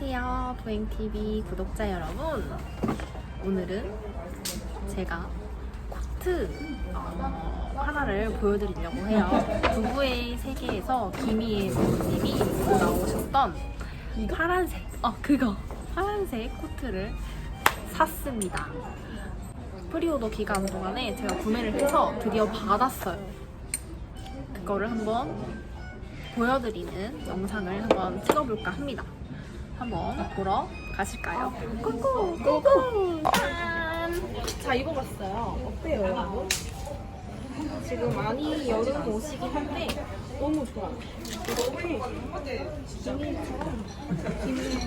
안녕하세요. 보행TV 구독자 여러분. 오늘은 제가 코트 어, 하나를 보여드리려고 해요. 부부의 세계에서 김희애 선생님이 입고 나오셨던 파란색, 어, 그거. 파란색 코트를 샀습니다. 프리오더 기간 동안에 제가 구매를 해서 드디어 받았어요. 그거를 한번 보여드리는 영상을 한번 찍어볼까 합니다. 한번 보러 가실까요? 꾸꾸 꾸꾸 짠! 자 입어봤어요. 어때요 여러분? 지금 많이 여름 옷이긴 한데 너무 좋아요. 이렇게 비닐처럼 비닐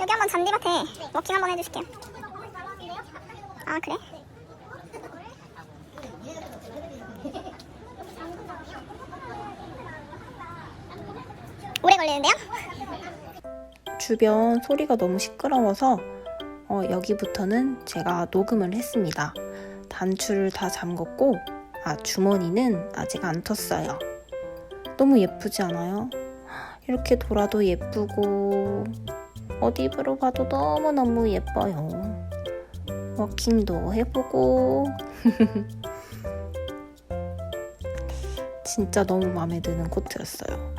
여기 한번 잔디밭에 워킹 한번 해주실게요. 아 그래? 오래 걸리는데요? 주변 소리가 너무 시끄러워서 어, 여기부터는 제가 녹음을 했습니다. 단추를 다 잠궜고 아 주머니는 아직 안 텄어요. 너무 예쁘지 않아요? 이렇게 돌아도 예쁘고 어디 입으로 봐도 너무너무 예뻐요. 워킹도 해보고 진짜 너무 마음에 드는 코트였어요.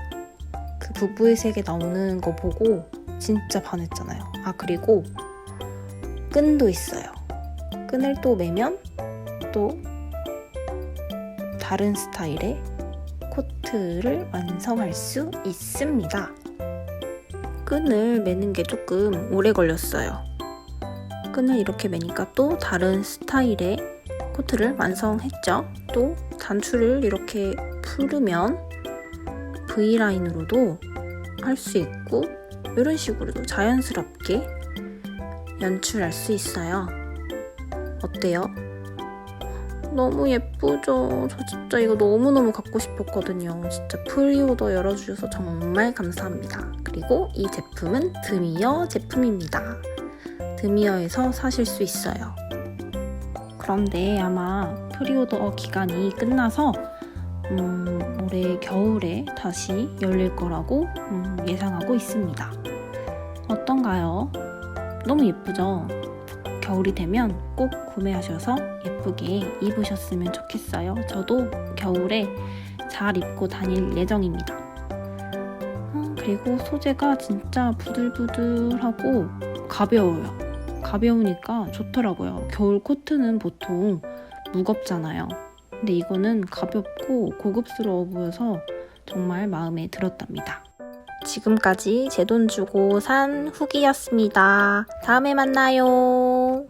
그 부부의 세계 나오는 거 보고 진짜 반했잖아요. 아, 그리고 끈도 있어요. 끈을 또 매면 또 다른 스타일의 코트를 완성할 수 있습니다. 끈을 매는 게 조금 오래 걸렸어요. 끈을 이렇게 매니까 또 다른 스타일의 코트를 완성했죠. 또 단추를 이렇게 풀으면 V라인으로도 할 수 있고 이런 식으로도 자연스럽게 연출할 수 있어요. 어때요? 너무 예쁘죠? 저 진짜 이거 너무너무 갖고 싶었거든요. 진짜 프리오더 열어주셔서 정말 감사합니다. 그리고 이 제품은 드미어 제품입니다. 드미어에서 사실 수 있어요. 그런데 아마 프리오더 기간이 끝나서 음, 올해 겨울에 다시 열릴 거라고 음, 예상하고 있습니다. 어떤가요? 너무 예쁘죠? 겨울이 되면 꼭 구매하셔서 예쁘게 입으셨으면 좋겠어요. 저도 겨울에 잘 입고 다닐 예정입니다. 아, 그리고 소재가 진짜 부들부들하고 가벼워요. 가벼우니까 좋더라고요. 겨울 코트는 보통 무겁잖아요. 근데 이거는 가볍고 고급스러워 보여서 정말 마음에 들었답니다. 지금까지 제 돈 주고 산 후기였습니다. 다음에 만나요.